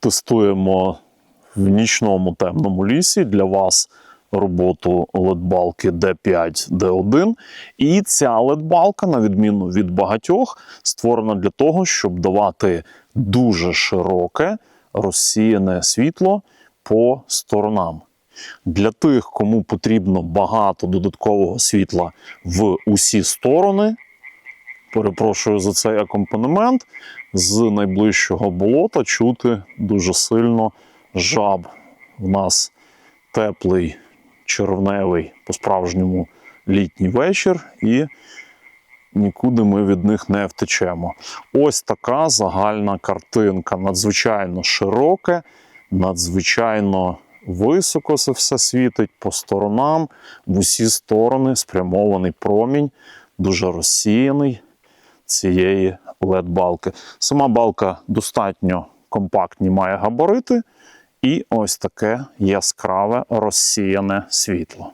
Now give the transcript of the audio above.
Тестуємо в нічному темному лісі для вас роботу LED-балки D5, D1. І ця LED-балка, на відміну від багатьох, створена для того, щоб давати дуже широке розсіяне світло по сторонам. Для тих, кому потрібно багато додаткового світла в усі сторони, перепрошую за цей акомпанемент, з найближчого болота чути дуже сильно жаб. У нас теплий червневий, по-справжньому літній вечір, і нікуди ми від них не втечемо. Ось така загальна картинка. Надзвичайно широке, надзвичайно високо це все світить по сторонам, в усі сторони спрямований промінь, дуже розсіяний цієї LED-балки. Сама балка достатньо компактні має габарити, і ось таке яскраве розсіяне світло.